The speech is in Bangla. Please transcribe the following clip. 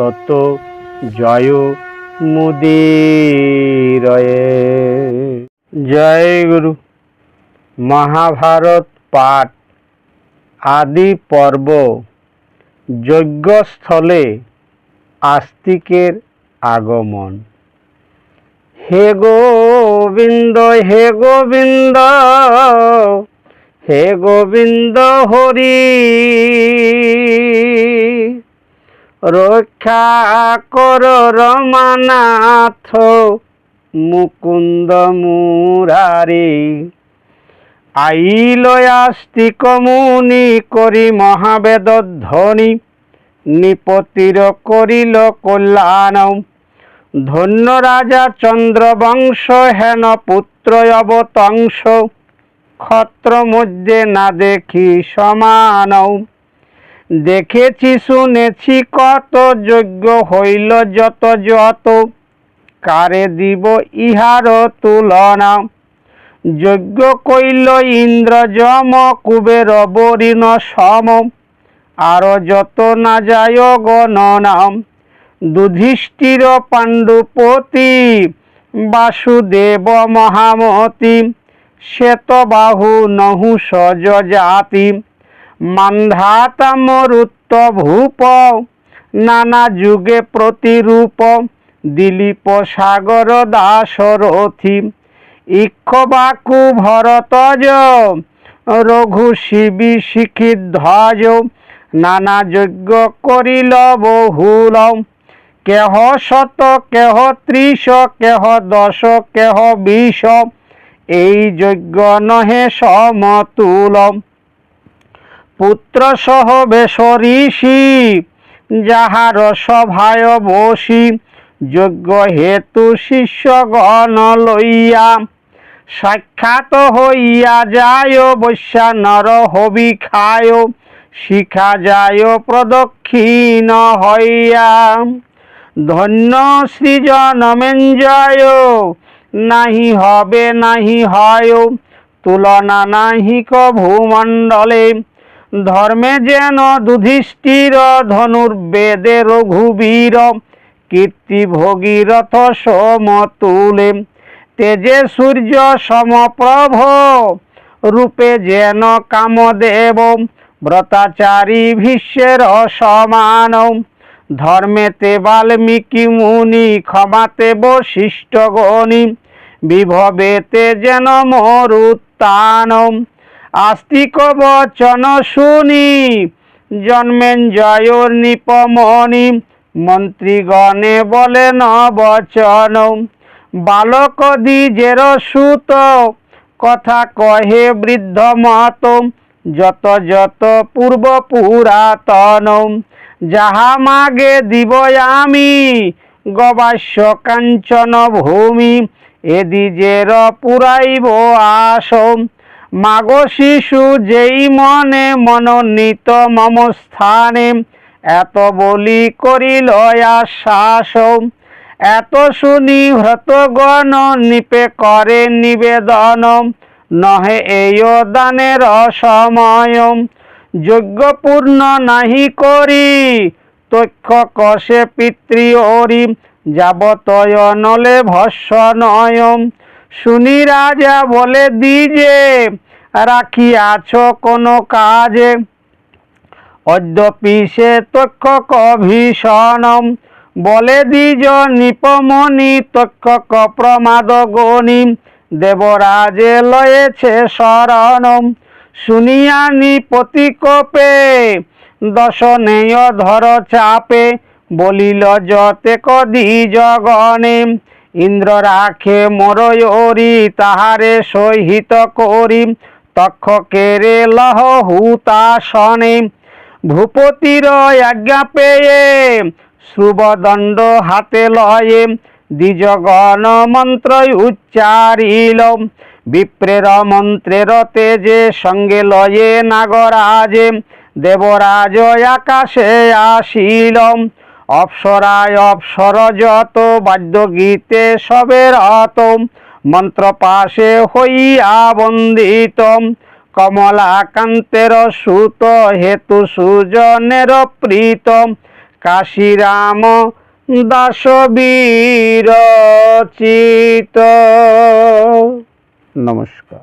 তত জয় মুদিরয়ে। জয় গুরু। মহাভারত পাঠ আদি পর্ব যজ্ঞস্থলে আস্তিকের আগমন। হে গোবিন্দ হে গোবিন্দ হে গোবিন্দ হরি। রক্ষা কর রমানাথ, মুকুন্দ মুরারি। আইল আস্তিক মুনি করি মহাবেদ ধ্বনি, নিপতির করিল কল্যাণ। ধন্য রাজা চন্দ্রবংশ, হেন পুত্র অবতংশ, ক্ষত্র মধ্যে না দেখি সমান। দেখেছি, শুনেছি, কত যোগ্য হইল যত যত। কারে দিব ইহার তুলনা? যজ্ঞ কইল ইন্দ্র যম, কুবের বরিণ সম। আর যত না যায় গণনাম দুধিষ্ঠির পাণ্ডুপতি, বাসুদেব মহামতি। শ্বেতবাহু নহু জাতি। মান্ধাতা মরুত্ব ভূপ। নানা যুগে প্রতিরূপ। দিলীপ সাগর দাসরথী ইক্ষবাকু ভরতজ। রঘু শিবি শিখিত ধ্বজ। নানা যজ্ঞ করিল বহুল। কেহ শত, কেহ ত্রিশ, কেহ দশ, কেহ বিশ। এই যজ্ঞ নহে সমতুল। পুত্র সহ বেশ যাহার সভায় বসি যজ্ঞ হেতু শিষ্যগণ লইয়া। সাক্ষাৎ হইয়া যায় বৈশ্যা নর হবি খায়, শিখা যায় প্রদক্ষিণ হইয়া। ধন্য সৃজনমেঞ্জয় নাহি হবে নাহি হয়, তুলনা নাহি ক ভূমণ্ডলে ধর্মে যেন যুধিষ্ঠির ধনুর্বেদে রঘুবীর কীর্তি ভগীরথ সমতুলে। তেজে সূর্য সমপ্রভ, রূপে যেন কামদেব, ব্রতাচারী ভীষ্মের সমান। ধর্মেতে বাল্মীকি মুনি ক্ষমাতে বশিষ্ঠ গণী, বিভবেতে যেন মরুত্তান আস্তিক বচন শুনি জন্মেঞ্জয় নিপমণি মন্ত্রীগণে বলেন বচন, বালক দ্বিজের সুত, কথা কহে বৃদ্ধ মত, যত যত পূর্ব পুরাতন, যাহা মাগে দিব আমি, গবাস্য কাঞ্চন ভূমি, এ দ্বিজের পুরাইব আসম মাগ শিশু যেই মনে মনোনীত মম স্থানে, এত বলি করিল আশ্বাস। এত শুনি হ্রতগণ নিপে করে নিবেদন, নহে এই দানের সময় যজ্ঞপূর্ণ নাহি করি, তক্ষ কষে পিতৃ অরি, যাবতয় নলে ভস্য নয়ম শুনি রাজা বলে দি দিজে রাখিয়াছ কোনো কাজে? অদ্যপি সে তক্ষ কভীষণম। বলে, দ্বিজ নিপমণি তক্ষক প্রমাদ গণি দেবরাজে লয়েছে শরণম। শুনিয়া নিপতি কোপে, দশনেয় ধর চাপে। বলিল, যতে কদি জগনে। ইন্দ্র রাখে মরয়রি তাহারে সহিত করি। তক্ষকেরে লহ হুতাসনে ভূপতির আজ্ঞা পেয়ে শ্রুবদণ্ড হাতে লয়ে দ্বিজগণ মন্ত্র উচ্চারিল। বিপ্রের মন্ত্রের তেজে সঙ্গে লয়ে নাগরাজে দেবরাজ আকাশে আসিল। অপ্সরায় অপ্সর যত বাদ্য গীতে সবে রত মন্ত্র পাশে হইয়া বন্দিত। কমলাকান্তের সুত হেতু সুজনের প্রীত কাশিরাম দাস বীর নমস্কার।